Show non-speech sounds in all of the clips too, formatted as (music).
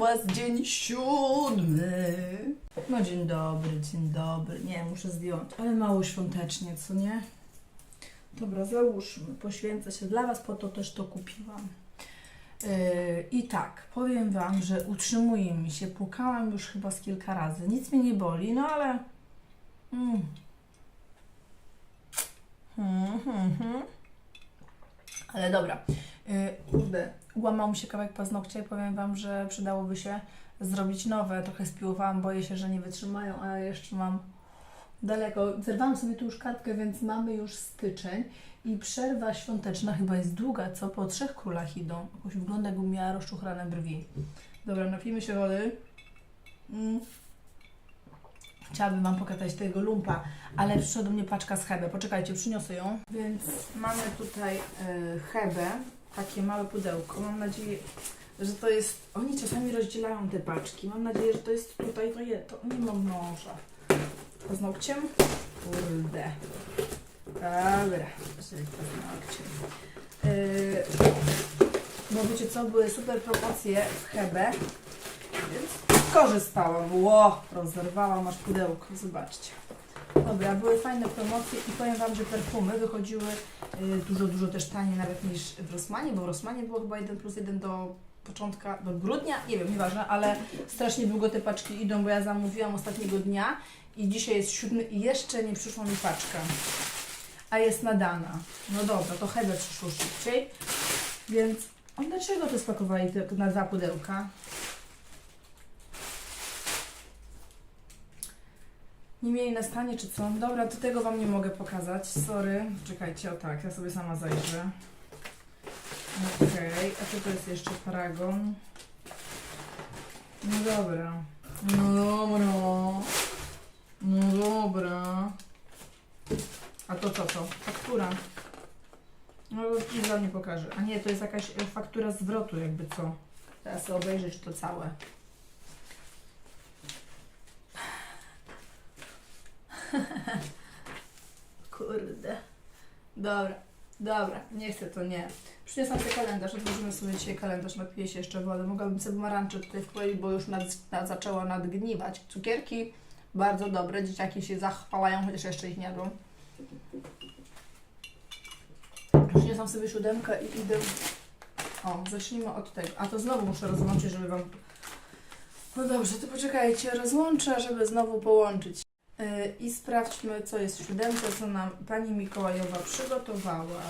was dzień siódmy. No dzień dobry, dzień dobry. Nie, muszę zdjąć. Ale mało świątecznie, co nie? Dobra, załóżmy. Poświęcę się dla Was, po to też to kupiłam. Yy, I tak, powiem Wam, że utrzymuje mi się. Płukałam już chyba z kilka razy. Nic mnie nie boli, no ale. Mm. Hmm, hmm, hmm. Ale dobra. Yy, kurde, łamał mi się kawałek paznokcia i powiem Wam, że przydałoby się zrobić nowe. Trochę spiłowałam, boję się, że nie wytrzymają, ale jeszcze mam daleko. Zerwałam sobie tu już kartkę, więc mamy już styczeń i przerwa świąteczna chyba jest długa, co? Po trzech królach idą. Jakoś wygląda, jakbym miała rozczuchrane brwi. Dobra, napijmy się wody. Mm. Chciałabym Wam pokazać tego lumpa, ale przyszła do mnie paczka z Hebe. Poczekajcie, przyniosę ją. Więc mamy tutaj y, takie małe pudełko. Mam nadzieję, że to jest... Oni czasami rozdzielają te paczki. Mam nadzieję, że to jest tutaj, to, je, to nie mam noża. Paznokciem? Kurde. Dobra, czyli paznokciem. Yy, bo wiecie co, były super promocje w Hebe, więc skorzystałam. Ło, rozerwałam aż pudełko, zobaczcie. Dobra, były fajne promocje i powiem Wam, że perfumy wychodziły y, dużo, dużo też taniej nawet niż w Rossmanie, bo w Rossmanie było chyba 1 plus 1 do początka, do grudnia, nie wiem, nieważne, ale strasznie długo te paczki idą, bo ja zamówiłam ostatniego dnia i dzisiaj jest siódmy i jeszcze nie przyszła mi paczka, a jest nadana. No dobra, to Hebe przyszło szybciej, więc a dlaczego to spakowali na dwa pudełka? Nie mieli na stanie czy co? Dobra, to tego Wam nie mogę pokazać, sorry. Czekajcie, o tak, ja sobie sama zajrzę. Okej, a co to jest jeszcze paragon? No dobra. No dobra. No dobra. A to co to? Faktura. No Wam nie pokażę. A nie, to jest jakaś e, faktura zwrotu jakby co. Teraz obejrzeć to całe. (laughs) Kurde. Dobra, dobra, nie chcę to, nie. Przyniosłam sobie kalendarz, otworzymy sobie dzisiaj kalendarz, napiję się jeszcze wody. Mogłabym sobie pomarańcze tutaj wkroić, bo już nad, nad, zaczęła nadgniwać. Cukierki bardzo dobre, dzieciaki się zachwalają, chociaż jeszcze ich nie jadłam. Przyniosłam sobie siódemkę i idę... O, zacznijmy od tego. A to znowu muszę rozłączyć, żeby Wam... No dobrze, to poczekajcie, rozłączę, żeby znowu połączyć. Yy, I sprawdźmy, co jest w siódemce, co nam Pani Mikołajowa przygotowała.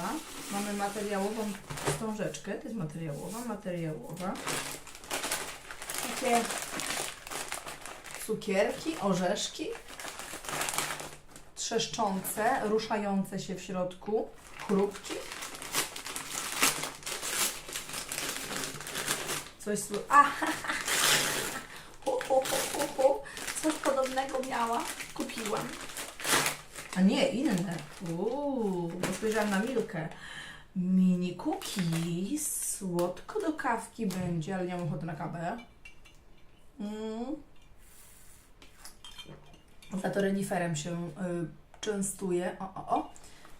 Mamy materiałową wstążeczkę, to jest materiałowa, materiałowa. Takie cukierki, orzeszki, trzeszczące, ruszające się w środku, chrupki. Coś sły... A, (laughs) hu, hu, hu, hu, hu. Coś podobnego miała, kupiłam. A nie, inne. Uuu, bo spojrzałam na Milkę. Mini cookies. Słodko do kawki będzie, ale nie mam ochoty na kawę. Mm. Za to reniferem się y, częstuje. O, o, o.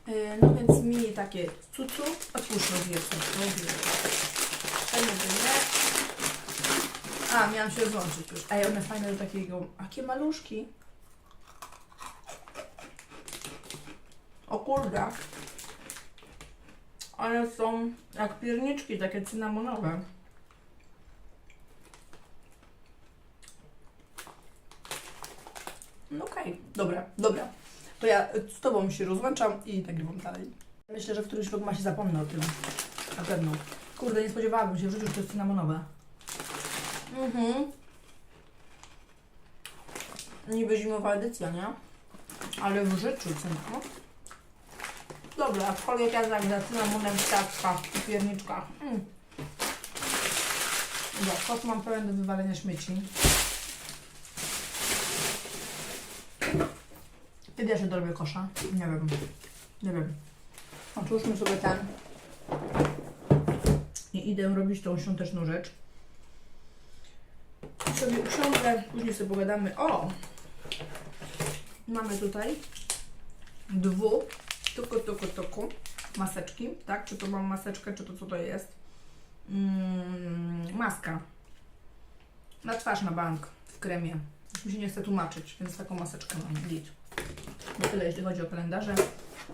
Y, no więc mini takie cucu. Otwórzmy dwie cucu. A, miałam się rozłączyć już. Ej, one fajne do takiego... Jakie maluszki. O kurde. One są jak pierniczki, takie cynamonowe. No okej, dobra, dobra. To ja z Tobą się rozłączam i nagrywam dalej. Myślę, że w którymś się zapomnę o tym. Na pewno. Kurde, nie spodziewałabym się w życiu, że to jest cynamonowe. Mhm. Niby zimowa edycja, nie? Ale w życiu cynamo. Dobra, ja tak za cynamonem ciastkach i pierniczkach. Mm. Dobra, kosz mam pełen do wywalenia śmieci. Kiedy ja się dorobię kosza? Nie wiem. Nie wiem. Otwórzmy sobie ten. I idę robić tą świąteczną rzecz. Sobie usiądę, później sobie pogadamy. O! Mamy tutaj dwu, tuku, tuku, tuku, maseczki, tak? Czy to mam maseczkę, czy to co to jest? Mm, maska. Na twarz na bank w kremie. Już mi się nie chce tłumaczyć, więc taką maseczkę mam. Git. To tyle, jeśli chodzi o kalendarze.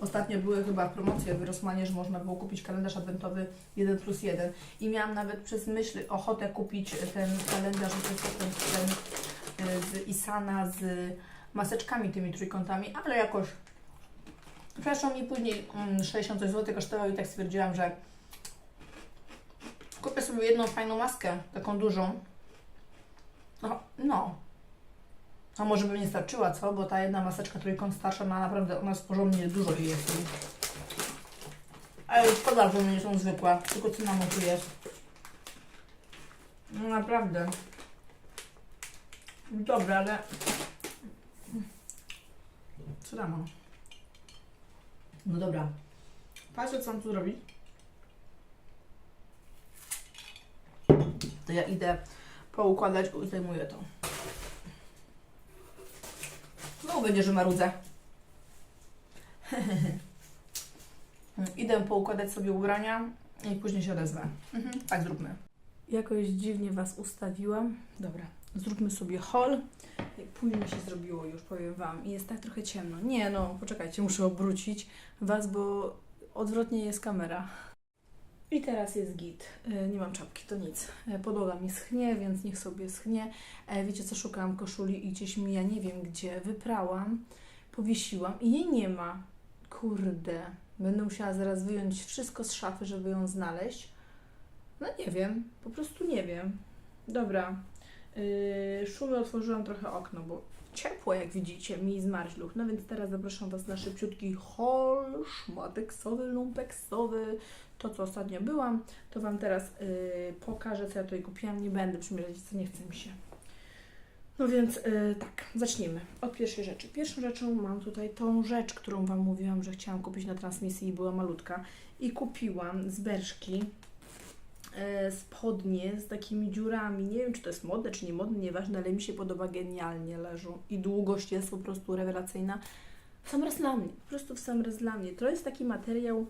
Ostatnio były chyba promocje w Rossmanie, że można było kupić kalendarz adwentowy 1 plus 1. I miałam nawet przez myśl ochotę kupić ten kalendarz, ten, ten y, z Isana z maseczkami tymi trójkątami, ale jakoś przeszło mi później mm, 60 zł kosztowało i tak stwierdziłam, że kupię sobie jedną fajną maskę, taką dużą. No, no. A może by nie starczyła, co? Bo ta jedna maseczka trójkąt starsza, no naprawdę ona jest dużo jej jest. Ale szkoda, że nie są zwykłe, tylko cynamon tu jest. No naprawdę. Dobra, ale... Cynamon. No dobra. Patrzę, co mam tu zrobić. To ja idę poukładać i zdejmuję to. No będzie, że marudzę. (laughs) Idę poukładać sobie ubrania i później się odezwę. Mhm, tak zróbmy. Jakoś dziwnie Was ustawiłam. Dobra, zróbmy sobie haul. Później się zrobiło już, powiem Wam. I jest tak trochę ciemno. Nie no, poczekajcie, muszę obrócić Was, bo odwrotnie jest kamera. I teraz jest git. E, Nie mam czapki, to nic. E, Podłoga mi schnie, więc niech sobie schnie. E, Wiecie co, szukałam koszuli i gdzieś mi, ja nie wiem gdzie, wyprałam, powiesiłam i jej nie ma. Kurde. Będę musiała zaraz wyjąć wszystko z szafy, żeby ją znaleźć. No nie wiem, po prostu nie wiem. Dobra. Yy, szumy otworzyłam trochę okno, bo ciepło, jak widzicie, mi zmarzluch. No więc teraz zapraszam Was na szybciutki haul, szmateksowy, lumpeksowy. To, co ostatnio byłam, to Wam teraz yy, pokażę, co ja tutaj kupiłam. Nie będę przymierzać, co nie chce mi się. No więc yy, tak, zacznijmy od pierwszej rzeczy. Pierwszą rzeczą mam tutaj tą rzecz, którą Wam mówiłam, że chciałam kupić na transmisji i była malutka. I kupiłam z Berszki spodnie z takimi dziurami. Nie wiem, czy to jest modne, czy nie modne, nieważne, ale mi się podoba, genialnie leżą. I długość jest po prostu rewelacyjna. W sam raz dla mnie, po prostu w sam raz dla mnie. To jest taki materiał,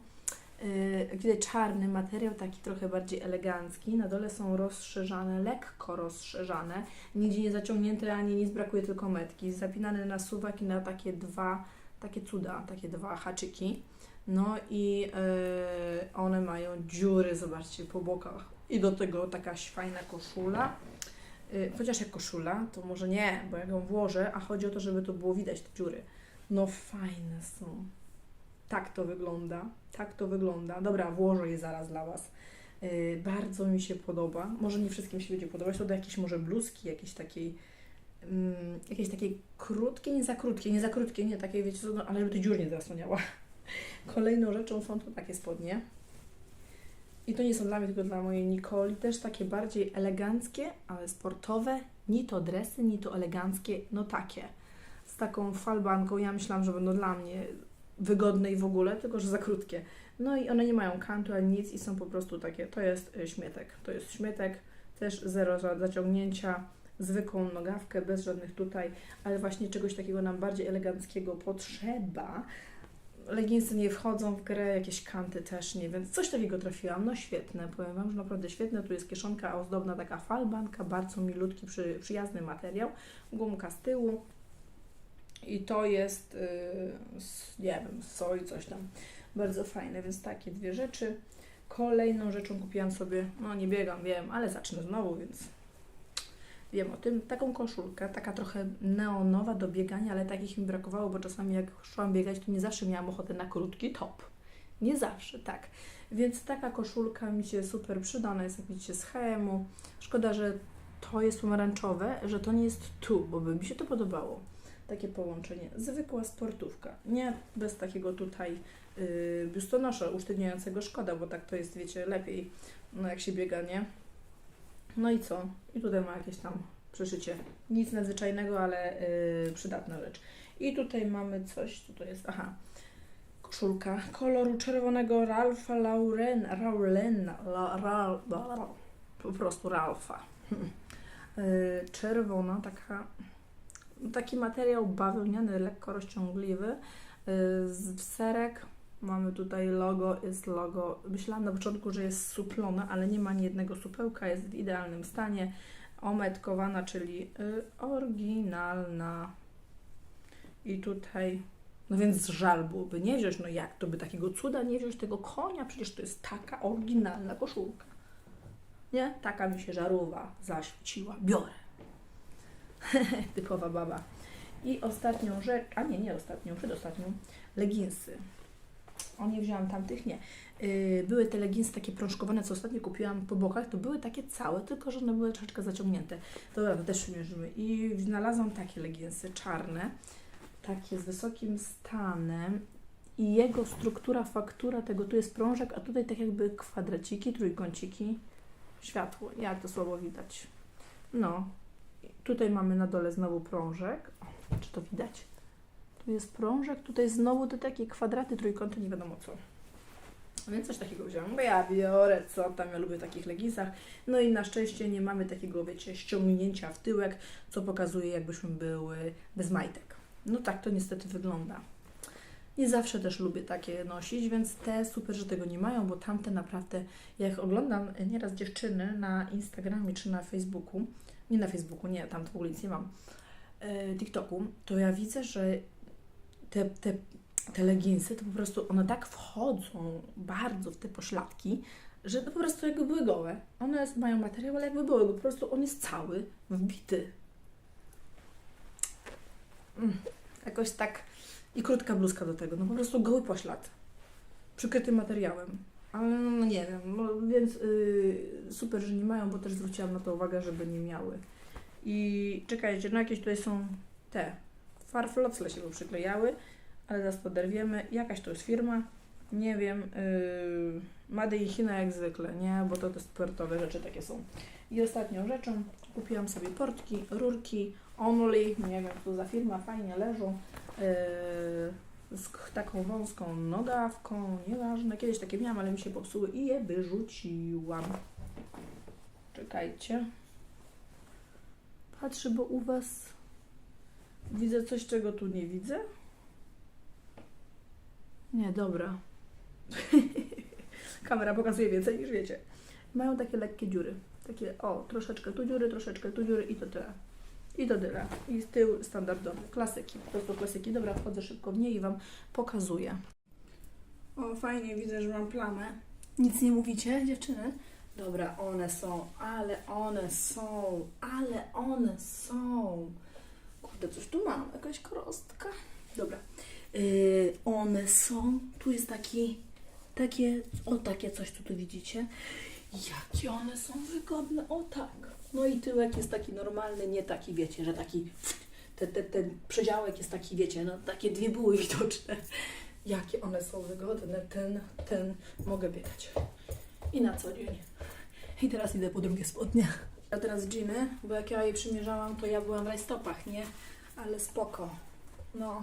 e, widać czarny materiał, taki trochę bardziej elegancki. Na dole są rozszerzane, lekko rozszerzane. Nigdzie nie zaciągnięte ani nic, brakuje tylko metki. Zapinane na suwak i na takie dwa, takie cuda, takie dwa haczyki. No i e, one mają dziury, zobaczcie, po bokach. I do tego taka fajna koszula. E, chociaż jak koszula, to może nie, bo jak ją włożę, a chodzi o to, żeby to było widać te dziury. No fajne są. Tak to wygląda. Tak to wygląda. Dobra, włożę je zaraz dla Was. E, bardzo mi się podoba. Może nie wszystkim się będzie podobać. To do jakiejś może bluzki, jakiejś takiej mm, jakieś takie krótkie, nie za krótkie, nie za krótkie, nie takie, wiecie co, no, ale żeby to dziur nie zasłaniała. (laughs) Kolejną rzeczą są to takie spodnie. I to nie są dla mnie, tylko dla mojej Nikoli. Też takie bardziej eleganckie, ale sportowe. Ni to dresy, ni to eleganckie, no takie. Z taką falbanką. Ja myślałam, że będą dla mnie wygodne i w ogóle, tylko że za krótkie. No i one nie mają kantu ani nic i są po prostu takie. To jest y, śmietek. To jest śmietek. Też zero za- zaciągnięcia. Zwykłą nogawkę, bez żadnych tutaj, ale właśnie czegoś takiego nam bardziej eleganckiego potrzeba leginsy nie wchodzą w grę, jakieś kanty też nie, więc coś takiego trafiłam. No świetne, powiem Wam, że naprawdę świetne. Tu jest kieszonka ozdobna, taka falbanka, bardzo milutki, przy, przyjazny materiał, gumka z tyłu i to jest, yy, nie wiem, soj, coś tam. Bardzo fajne, więc takie dwie rzeczy. Kolejną rzeczą kupiłam sobie, no nie biegam, wiem, ale zacznę znowu, więc wiem o tym. Taką koszulkę, taka trochę neonowa do biegania, ale takich mi brakowało, bo czasami jak szłam biegać, to nie zawsze miałam ochotę na krótki top. Nie zawsze, tak. Więc taka koszulka mi się super przyda, ona jest jak widzicie z HM-u. Szkoda, że to jest pomarańczowe, że to nie jest tu, bo by mi się to podobało. Takie połączenie. Zwykła sportówka. Nie bez takiego tutaj yy, biustonosza usztywniającego. Szkoda, bo tak to jest, wiecie, lepiej, no jak się biega, nie? No i co? I tutaj ma jakieś tam przeszycie. Nic nadzwyczajnego, ale yy, przydatna rzecz. I tutaj mamy coś, co to jest? Aha, koszulka koloru czerwonego Ralfa Lauren, Laurena, la, Ral, la, po prostu Ralfa. Yy, czerwona, taka, taki materiał bawełniany, lekko rozciągliwy, yy, z serek. Mamy tutaj logo, jest logo. Myślałam na początku, że jest suplone, ale nie ma ani jednego supełka, jest w idealnym stanie. ometkowana, czyli y, oryginalna. I tutaj, no więc żal byłoby nie wziąć, no jak to by takiego cuda nie wziąć tego konia, przecież to jest taka oryginalna koszulka. Nie? Taka mi się żarówa zaświeciła. Biorę. (laughs) Typowa baba. I ostatnią rzecz, a nie, nie ostatnią, przedostatnią, leginsy. O, nie wzięłam tamtych, nie. Yy, były te leginsy takie prążkowane, co ostatnio kupiłam po bokach, to były takie całe, tylko że one były troszeczkę zaciągnięte. Dobra, to też przymierzymy. I znalazłam takie leginsy czarne, takie z wysokim stanem i jego struktura, faktura tego, tu jest prążek, a tutaj tak jakby kwadraciki, trójkąciki, światło, jak to słabo widać. No, tutaj mamy na dole znowu prążek, o, czy to widać? Tu jest prążek, tutaj znowu te takie kwadraty, trójkąty, nie wiadomo co. Więc coś takiego wziąłem, bo ja biorę, co tam, ja lubię takich leginsach. No i na szczęście nie mamy takiego, wiecie, ściągnięcia w tyłek, co pokazuje, jakbyśmy były bez majtek. No tak to niestety wygląda. Nie zawsze też lubię takie nosić, więc te super, że tego nie mają, bo tamte naprawdę, jak oglądam nieraz dziewczyny na Instagramie czy na Facebooku, nie na Facebooku, nie, tam w ogóle nic nie mam, e, TikToku, to ja widzę, że te, te, te leginsy, to po prostu one tak wchodzą bardzo w te poszlaki, że po prostu jakby były gołe. One mają materiał, ale jakby były, po prostu on jest cały, wbity. Mm, jakoś tak i krótka bluzka do tego, no po prostu goły poślad, przykryty materiałem. Ale no nie wiem, no, więc yy, super, że nie mają, bo też zwróciłam na to uwagę, żeby nie miały. I czekajcie, no jakieś tutaj są te farflocle się tu przyklejały, ale zaraz to derwiemy. Jakaś to jest firma, nie wiem, yy, Made in China jak zwykle, nie, bo to te sportowe rzeczy takie są. I ostatnią rzeczą kupiłam sobie portki, rurki, Only, nie wiem co za firma, fajnie leżą, yy, z taką wąską nogawką, nieważne, kiedyś takie miałam, ale mi się popsuły i je wyrzuciłam. Czekajcie. Patrzę, bo u Was widzę coś, czego tu nie widzę. Nie, dobra. (laughs) Kamera pokazuje więcej niż wiecie. Mają takie lekkie dziury. Takie, o, troszeczkę tu dziury, troszeczkę tu dziury i to tyle. I to tyle. I z tyłu standardowy. Klasyki, po prostu klasyki. Dobra, wchodzę szybko w nie i Wam pokazuję. O, fajnie, widzę, że mam plamę. Nic nie mówicie, dziewczyny? Dobra, one są, ale one są, ale one są. Kurde, coś tu mam, jakaś krostka. Dobra. Yy, one są, tu jest taki, takie, o takie coś, co tu widzicie. Jakie one są wygodne, o tak. No i tyłek jest taki normalny, nie taki, wiecie, że taki, ten, ten, ten przedziałek jest taki, wiecie, no takie dwie były widoczne. Jakie one są wygodne, ten, ten, mogę biegać. I na co dzień. I teraz idę po drugie spodnie. A teraz dżiny, bo jak ja je przymierzałam, to ja byłam w rajstopach, nie? Ale spoko. No,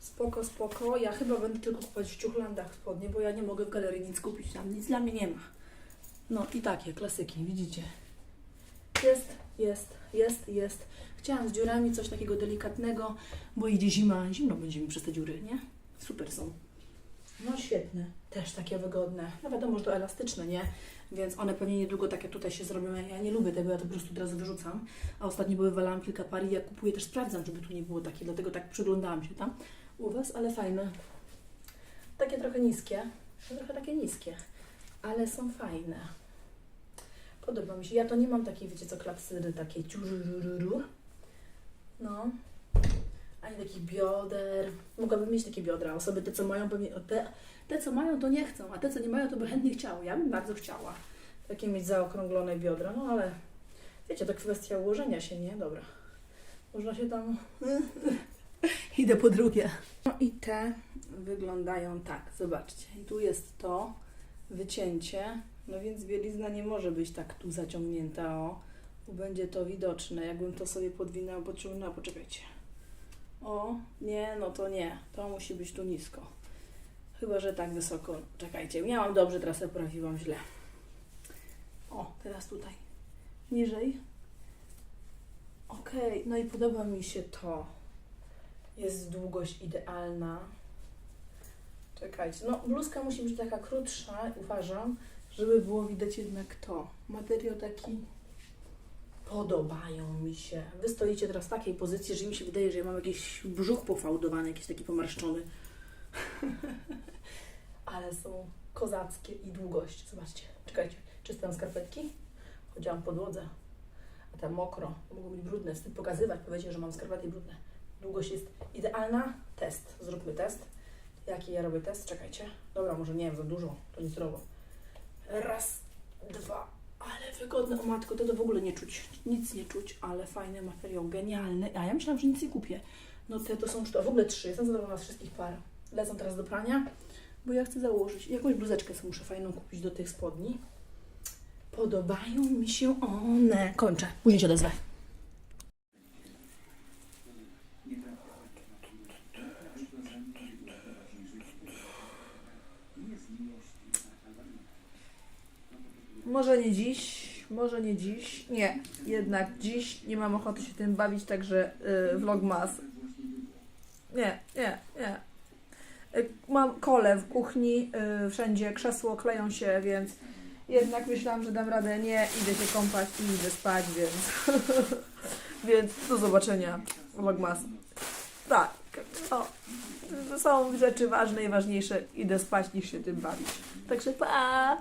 spoko, spoko. Ja chyba będę tylko kupować w ciuchlandach spodnie, bo ja nie mogę w galerii nic kupić, tam nic dla mnie nie ma. No i takie klasyki, widzicie. Jest, jest, jest, jest. Chciałam z dziurami coś takiego delikatnego, bo idzie zima, zimno będzie mi przez te dziury, nie? Super są. No świetne, też takie wygodne. No wiadomo, że to elastyczne, nie? Więc one pewnie niedługo takie tutaj się zrobią. Ja- Ja nie lubię tego, ja to po prostu teraz wyrzucam. A ostatnio były walałam kilka par i jak kupuję też sprawdzam, żeby tu nie było takie, dlatego tak przyglądałam się tam u Was, ale fajne. Takie trochę niskie, trochę takie niskie, ale są fajne. Podoba mi się. Ja to nie mam takiej, wiecie co, klapsyry, takiej ciurururu. No. Ani takich bioder. Mogłabym mieć takie biodra. Osoby te, co mają, pewnie, te, te, co mają, to nie chcą, a te, co nie mają, to by chętnie chciały. Ja bym bardzo chciała takie mieć zaokrąglone biodra, no ale wiecie, to kwestia ułożenia się, nie? Dobra. Można się tam... (laughs) Idę po drugie. No i te wyglądają tak, zobaczcie. I tu jest to wycięcie, no więc bielizna nie może być tak tu zaciągnięta, o. Bo będzie to widoczne. Jakbym to sobie podwinęła, podciągnęła, poczekajcie. O, nie, no to nie. To musi być tu nisko. Chyba, że tak wysoko. Czekajcie, miałam dobrze, teraz poprawiłam źle. O, teraz tutaj. Niżej. Okej, no i podoba mi się to. Jest długość idealna. Czekajcie, no bluzka musi być taka krótsza, uważam, żeby było widać jednak to. Materiał taki Podobają mi się. Wy stoicie teraz w takiej pozycji, że mi się wydaje, że ja mam jakiś brzuch pofałdowany, jakiś taki pomarszczony. (laughs) Ale są kozackie i długość. Zobaczcie, czekajcie, czyste skarpetki? Chodziłam po podłodze, a tam mokro, mogą być brudne, wstyd pokazywać, powiecie, że mam skarpety brudne. Długość jest idealna. Test, zróbmy test. Jaki ja robię test? Czekajcie. Dobra, może nie wiem, za dużo, to robię. Raz, dwa, wygodne. O matko, to, to w ogóle nie czuć. Nic nie czuć, ale fajny materiał, genialny. A ja myślałam, że nic nie kupię. No te to są sztuki, w ogóle trzy. Jestem zadowolona z wszystkich par. Lecą teraz do prania, bo ja chcę założyć. Jakąś bluzeczkę sobie muszę fajną kupić do tych spodni. Podobają mi się one. Kończę, później się odezwę. Może nie dziś, może nie dziś. Nie, jednak dziś nie mam ochoty się tym bawić, także yy, vlogmas. Nie, nie, nie. Y, Mam kole w kuchni, y, wszędzie krzesło kleją się, więc jednak myślałam, że dam radę. Nie, idę się kąpać i idę spać, więc (laughs) więc do zobaczenia vlogmas. Tak, no, są rzeczy ważne i ważniejsze. Idę spać niż się tym bawić. Także pa!